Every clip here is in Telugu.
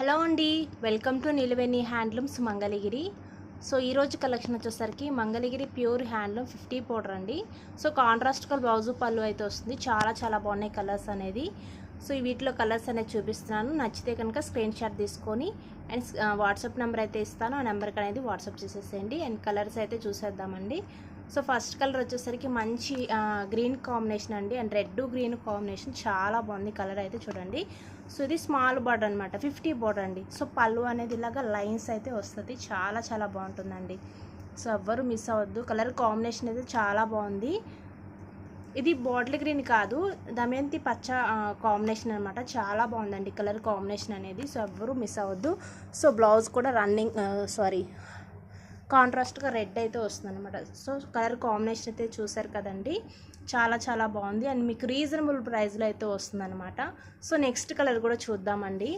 హలో అండి వెల్కమ్ టు నిలువెన్ని హ్యాండ్లూమ్స్ మంగళగిరి సో ఈరోజు కలెక్షన్ వచ్చేసరికి Mangalagiri pure handloom fifty border అండి. సో కాంట్రాస్ట్ కలర్ బ్లౌజు పళ్ళు అయితే వస్తుంది. చాలా చాలా బాగున్నాయి కలర్స్ అనేది. సో ఈ వీటిలో కలర్స్ అనేది చూపిస్తున్నాను. నచ్చితే కనుక స్క్రీన్ షాట్ తీసుకొని అండ్ వాట్సాప్ నెంబర్ అయితే ఇస్తాను. ఆ నెంబర్కి అనేది వాట్సాప్ చేసేసేయండి. అండ్ కలర్స్ అయితే చూసేద్దామండి. సో ఫస్ట్ కలర్ వచ్చేసరికి మంచి గ్రీన్ కాంబినేషన్ అండి. అండ్ రెడ్ గ్రీన్ కాంబినేషన్ చాలా బాగుంది కలర్ అయితే చూడండి. సో ఇది స్మాల్ బార్డర్ అనమాట ఫిఫ్టీ బార్డర్ అండి. సో పళ్ళు అనేది ఇలాగా లైన్స్ అయితే వస్తుంది చాలా చాలా బాగుంటుందండి. సో ఎవ్వరు మిస్ అవ్వద్దు కలర్ కాంబినేషన్ అయితే చాలా బాగుంది. ఇది బాటిల్ గ్రీన్ కాదు దమయంతి పచ్చ కాంబినేషన్ అనమాట చాలా బాగుందండి కలర్ కాంబినేషన్ అనేది సో ఎవ్వరూ మిస్ అవ్వద్దు. సో బ్లౌజ్ కూడా రన్నింగ్ సారీ కాంట్రాస్ట్గా రెడ్ అయితే వస్తుంది అనమాట సో కలర్ కాంబినేషన్ అయితే చూసారు కదండి. చాలా చాలా బాగుంది. అండ్ మీకు రీజనబుల్ ప్రైస్లో అయితే వస్తుంది అనమాట సో నెక్స్ట్ కలర్ కూడా చూద్దామండి.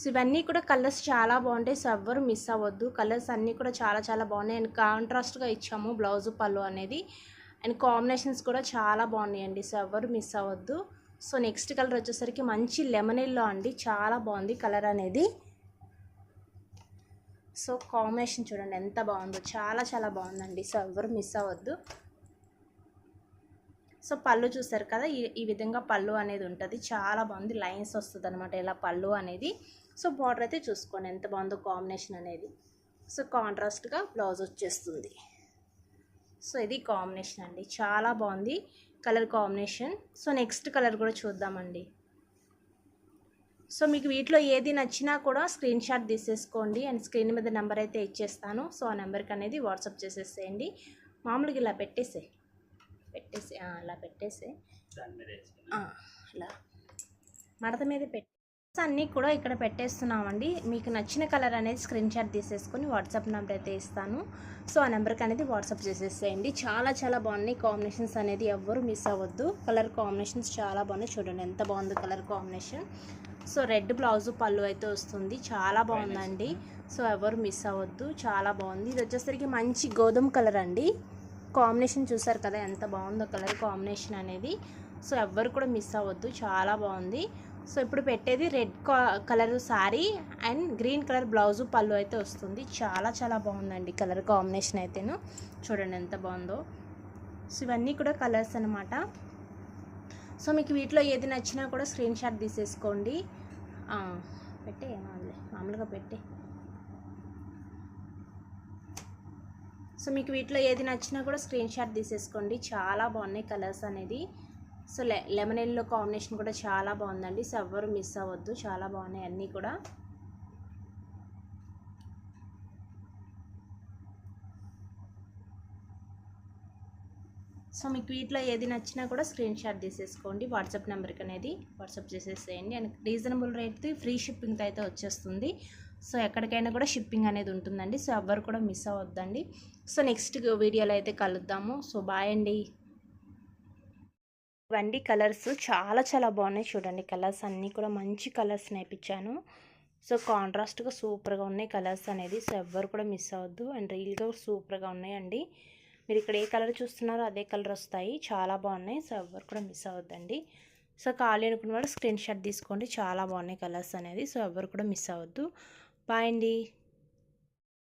సో ఇవన్నీ కూడా కలర్స్ చాలా బాగుంటాయి. సో ఎవ్వరు మిస్ అవ్వద్దు. కలర్స్ అన్నీ కూడా చాలా చాలా బాగున్నాయి. అండ్ కాంట్రాస్ట్గా ఇచ్చాము బ్లౌజ్ పళ్ళు అనేది. అండ్ కాంబినేషన్స్ కూడా చాలా బాగున్నాయండి. సో ఎవ్వరు మిస్ అవ్వద్దు. సో నెక్స్ట్ కలర్ వచ్చేసరికి మంచి లెమన్ ఎల్లో అండి. చాలా బాగుంది కలర్ అనేది. సో కాంబినేషన్ చూడండి ఎంత బాగుందో. చాలా చాలా బాగుందండి. సో ఎవరు మిస్ అవ్వద్దు. సో పళ్ళు చూసారు కదా ఈ ఈ విధంగా పళ్ళు అనేది ఉంటుంది. చాలా బాగుంది. లైన్స్ వస్తుంది అనమాట ఇలా పళ్ళు అనేది. సో బార్డర్ అయితే చూసుకోండి ఎంత బాగుందో కాంబినేషన్ అనేది. సో కాంట్రాస్ట్గా బ్లౌజ్ వచ్చేస్తుంది. సో ఇది కాంబినేషన్ అండి. చాలా బాగుంది. Colour combination so next colour కూడా చూద్దామండి. సో మీకు వీటిలో ఏది నచ్చినా కూడా స్క్రీన్ షాట్ తీసేసుకోండి. అండ్ స్క్రీన్ మీద నెంబర్ అయితే ఇచ్చేస్తాను. సో ఆ నెంబర్కి అనేది వాట్సాప్ చేసేసేయండి. మామూలుగా ఇలా పెట్టేసే. పెట్టేసి అలా పెట్టేసే. ఇలా మడత మీద పెట్టి అన్నీ కూడా ఇక్కడ పెట్టేస్తున్నామండి. మీకు నచ్చిన కలర్ అనేది స్క్రీన్ షాట్ తీసేసుకొని వాట్సాప్ నెంబర్ అయితే ఇస్తాను. సో ఆ నెంబర్కి అనేది వాట్సాప్ చేసేసేయండి. చాలా చాలా బాగున్నాయి కాంబినేషన్స్ అనేది. ఎవ్వరు మిస్ అవ్వద్దు. కలర్ కాంబినేషన్స్ చాలా బాగున్నాయి. చూడండి ఎంత బాగుంది colour combination so red blouse పళ్ళు అయితే వస్తుంది. చాలా బాగుందండి. సో ఎవరు మిస్ అవ్వద్దు. చాలా బాగుంది. ఇది వచ్చేసరికి మంచి గోధుమ కలర్ అండి. కాంబినేషన్ చూసారు కదా ఎంత బాగుందో కలర్ కాంబినేషన్ అనేది. సో ఎవ్వరు కూడా మిస్ అవ్వద్దు. చాలా బాగుంది. సో ఇప్పుడు పెట్టేది red colour sari and green colour blouse పళ్ళు అయితే వస్తుంది. చాలా చాలా బాగుందండి కలర్ కాంబినేషన్ అయితేను. చూడండి ఎంత బాగుందో. సో ఇవన్నీ కూడా కలర్స్ అనమాట సో మీకు వీటిలో ఏది నచ్చినా కూడా స్క్రీన్ షాట్ తీసేసుకోండి. పెట్టే మామూలే మామూలుగా పెట్టే. సో మీకు వీటిలో ఏది నచ్చినా కూడా స్క్రీన్ షాట్ తీసేసుకోండి. చాలా బాగున్నాయి కలర్స్ అనేది. సో లె లెమన్ ఎల్లో కాంబినేషన్ కూడా చాలా బాగుందండి. సో ఎవ్వరు మిస్ అవ్వద్దు. చాలా బాగున్నాయి అన్నీ కూడా. సో మీకు వీటిలో ఏది నచ్చినా కూడా స్క్రీన్ షాట్ తీసేసుకోండి. వాట్సాప్ నెంబర్కి అనేది వాట్సాప్ చేసేసేయండి. అండ్ రీజనబుల్ రేట్తో ఫ్రీ షిప్పింగ్తో అయితే వచ్చేస్తుంది. సో ఎక్కడికైనా కూడా షిప్పింగ్ అనేది ఉంటుందండి. సో ఎవ్వరు కూడా మిస్ అవ్వద్దండి. సో నెక్స్ట్ వీడియోలో అయితే కలుద్దాము. సో బాయ్ అండి. ఇవన్నీ కలర్స్. చాలా చాలా బాగున్నాయి చూడండి కలర్స్. అన్నీ కూడా మంచి కలర్స్ నేర్పించాను. సో కాంట్రాస్ట్గా సూపర్గా ఉన్నాయి కలర్స్ అనేది. సో ఎవ్వరు కూడా మిస్ అవ్వద్దు. అండ్ రియల్గా సూపర్గా ఉన్నాయండి. మీరు ఇక్కడ ఏ కలర్ చూస్తున్నారో అదే కలర్ వస్తాయి. చాలా బాగున్నాయి. సో ఎవరు కూడా మిస్ అవ్వద్దండి. సో ఖాళీ అనుకున్న వాళ్ళు స్క్రీన్ షాట్ తీసుకోండి. చాలా బాగున్నాయి కలర్స్ అనేది సో ఎవరు కూడా మిస్ అవ్వద్దు. బాయ్ అండి.